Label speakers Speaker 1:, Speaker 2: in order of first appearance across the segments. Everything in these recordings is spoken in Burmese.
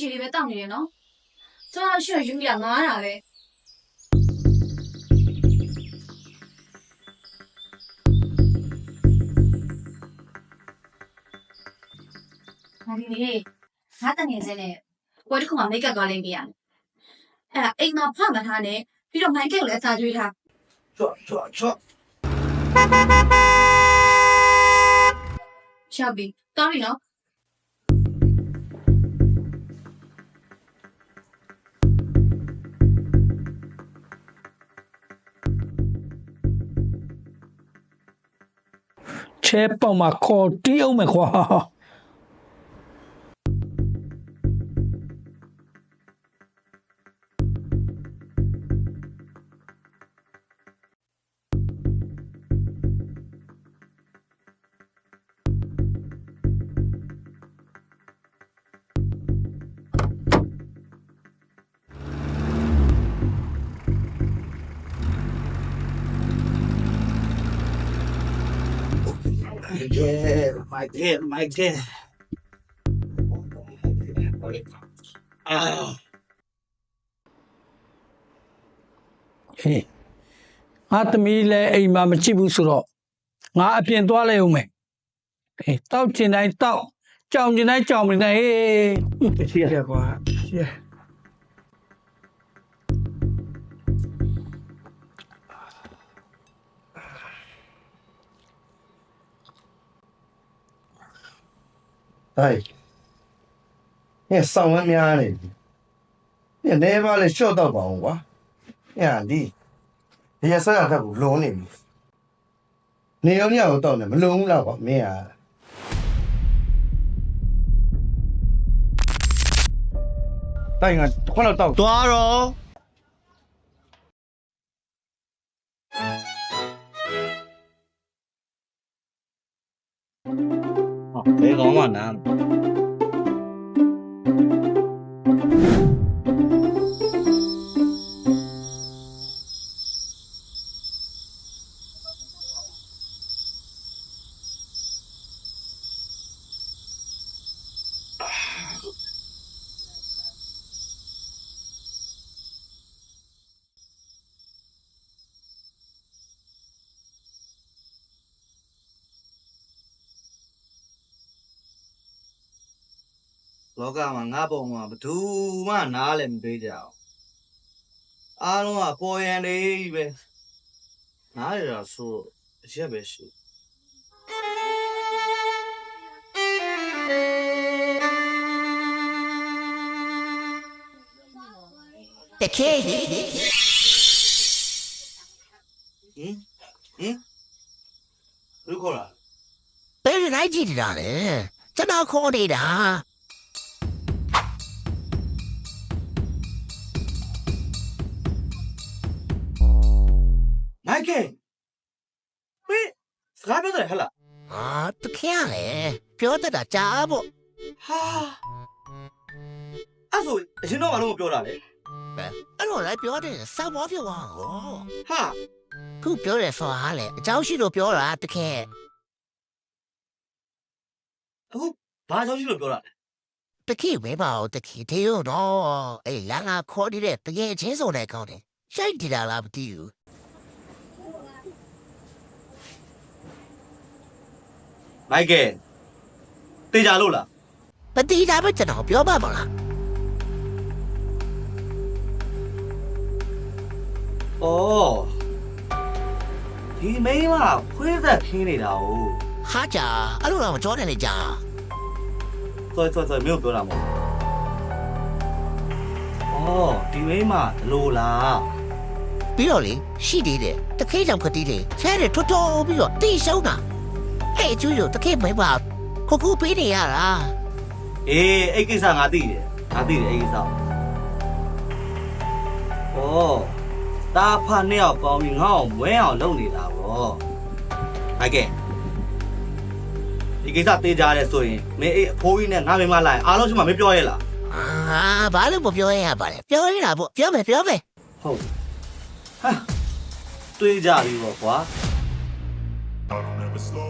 Speaker 1: ချီလေးပဲတောက်နေတယ်နော်ကျွန်တော်ရွှေယူရငားတာပဲဟာဒီလေငါတငယ်ချင်းနဲ့ဝယ်တစ်ခုမှမိတ်ကပ်သွားလိမ့်မယ်အဲ့ဒါအိမ်မှာဖွမထားနဲ့ပြီးတော့မိုက်ကက်ကိုလည်းအစာကျွေးထား
Speaker 2: ချော့ချော့ချော့
Speaker 1: ရှောက်ပြီတောင်းပြီနော်
Speaker 3: ချဲပေါက်မှာခေါ်တီးအောင်မယ်ခွာ
Speaker 2: dear, my dear, my dear. Ah.
Speaker 3: Hey. ငါသမီးလည်းအိမ်မှာမချစ်ဘူးဆိုတော့ငါအပြင်သွားလဲဦးမယ်။အေးတောက်ချင်တိုင်းတောက်ကြောင်ချင်တိုင်းကြောင်နေ
Speaker 2: တယ်ဟေး။ရှေ့ရကွာ။ရှေ့ ဟိုက်ညဆောင်ဝမ်းများနေပြီညနေပါလေရှော့တော့ပါအောင်ကွာညဒီဒီရဆက်ရတက်ကိုလုံးနေပြီနေရောညရောတော့နေမလုံးဘူးလားကွာမင်းဟာတိုင်ကခွက်တော့တောက်
Speaker 4: သွားတော့ ဟောဘယ်ကော လောကမှာငါပုံမှာဘယ်သူမှနားလည်းမပေးကြအောင်အားလုံးကပေါ်ရန်တွေကြီးပဲနားရတာဆိုအရက်ပဲရှိ
Speaker 5: တခေ
Speaker 4: ဟင်ဟင်ဘယ်လိုခေါ်လာ
Speaker 5: ဘယ်လိုက်ကြည့်တာလဲကျွန်တော်ခေါ်နေတာ
Speaker 4: မိုက်ကယ်ဟေးစကားပြောတယ်ဟဲ့လား
Speaker 5: ဟာတခေလေပြောတတ်တာကြားဖို့
Speaker 4: ဟာအဲ့ဆိုအရင်တော့မလို့ပြောတာလေ
Speaker 5: အဲ့လိုလည်းပြောတယ်စောက်ဘောပြောပါဟော
Speaker 4: ဟာ
Speaker 5: ခုပြောတယ်ဆိုတာလေအเจ้าရှိလို့ပြောတာတခေ
Speaker 4: အခုဘာကြောင့်ရှိလို့ပြောတာလဲ
Speaker 5: တခေဝဲပါဦးတခေတေရောတော့အေးလာငါခေါ်နေတဲ့တကယ်ချင်းစုံတဲ့ကောင်းတယ်ရှိုက်တည်တာလားမသိဘူး
Speaker 4: မိုက်ကယ်တေချာလို့လား
Speaker 5: မတိတာပဲကျွန်တော်ပြောပါမလား။
Speaker 4: အော်ဒီမိန်းမခွေးသက်ခင်းနေတာ哦
Speaker 5: ဟာကြာအဲ့လိုတော့မကြောနဲ့လေကြာ။
Speaker 4: သွဲသွဲသွဲမင်းတို့ပြောတာမဟုတ်ဘူး။အော်ဒီမိန်းမဒလိုလား
Speaker 5: ပြီးတော့လေရှိသေးတယ်တခေကြောင့်ခတိလေဆဲတယ်ထွတ်ထွတ်ပြီးတော့တိရှုံးတာ အဲ့ကျူးရတခေမပါခုခုပေးနေရတာ။
Speaker 4: အေးအဲ့ကိစ္စငါသိတယ်။ငါသိတယ်အဲ့ကိစ္စ။အော်တာဖာနှစ်ယောက်ပေါင်းပြီးငါ့အောင်မွဲအောင်လုပ်နေတာဗော။ဟိုက်ကဲဒီကိစ္စတေးကြရဲဆိုရင်မင်းအေးအဖိုးကြီးနဲ့ငါမိန်းမလာရင်အားလုံးရှိမှမပြောရဲလား
Speaker 5: အာဘာလို့မပြောရရပါလဲပြောရတာပေါ့ပြောမယ်ပြောမယ်။
Speaker 4: ဟုတ်။ဟာတွေးကြပြီဗောကွာ
Speaker 6: I don't ever slow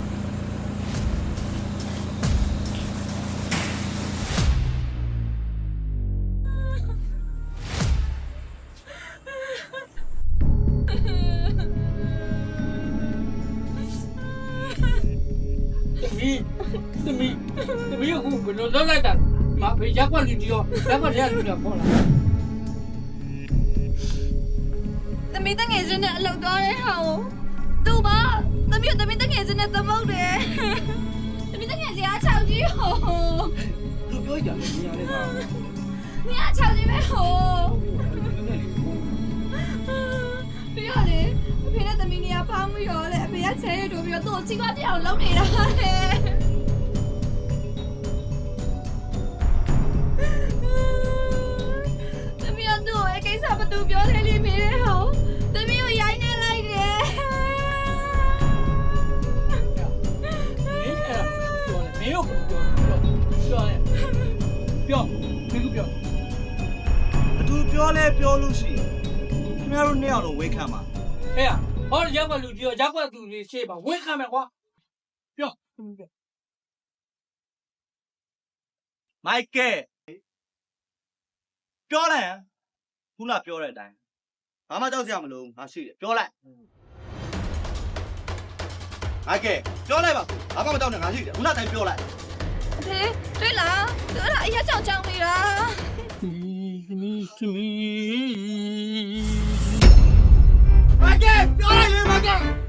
Speaker 3: သမီးသမီးအခုဘယ်လိုလုပ်လိုက်တာမဖေရက်ကွက်လူကြီးရောရက်ကွက်ထဲကလူကြီးခေါ်လာ
Speaker 1: သမီးတငယ်ချင်းနဲ့အလုပ်သွားတဲ့ဟာကိုသူပါသမီးကိုသမီးတငယ်ချင်းနဲ့သမုတ်တယ်သမီးတငယ်ချင်းအားချောက်ကြီးဟို
Speaker 3: လူပြောကြတယ်နေရာလေးပါ
Speaker 1: 你အားချောက်ကြီးပဲဟိုပြီးတော့လေအဖေနဲ့သမီးနေရာဖောင်းပြီးတော့လေအဖေကချဲရတို့ပြီးတော့သူ့ကိုစီးပွားပြအောင်လုပ်နေတာလေ ပြောလဲ
Speaker 3: ပြော
Speaker 4: လို့ရှိရင်ခင်ဗျားတို့နှစ်ယောက်လုံးဝေးခံပါ
Speaker 3: ဟဲ့ဟောရက်ကွက်လူကြီးရောရက်ကွက်သူတွေရှေ့ပါဝင်းခံမယ်ကွာပြော
Speaker 4: မိုက်ကယ်ပြောလိုက်ဟမ်ခုနပြောတဲ့အတိုင်းဘာမှကြောက်စရာမလိုဘူးငါရှိတယ်ပြောလိုက်မိုက်ကယ်ပြောလိုက်ပါဘာမှမကြောက်နဲ့ငါရှိတယ်ခုနတိုင်းပြောလိုက်
Speaker 1: အဖေတွေ့လားသူအဲ့ဒါအရက်ကြောင်ကြောင်နေတာ
Speaker 3: သမီးသမီး
Speaker 4: မိုက်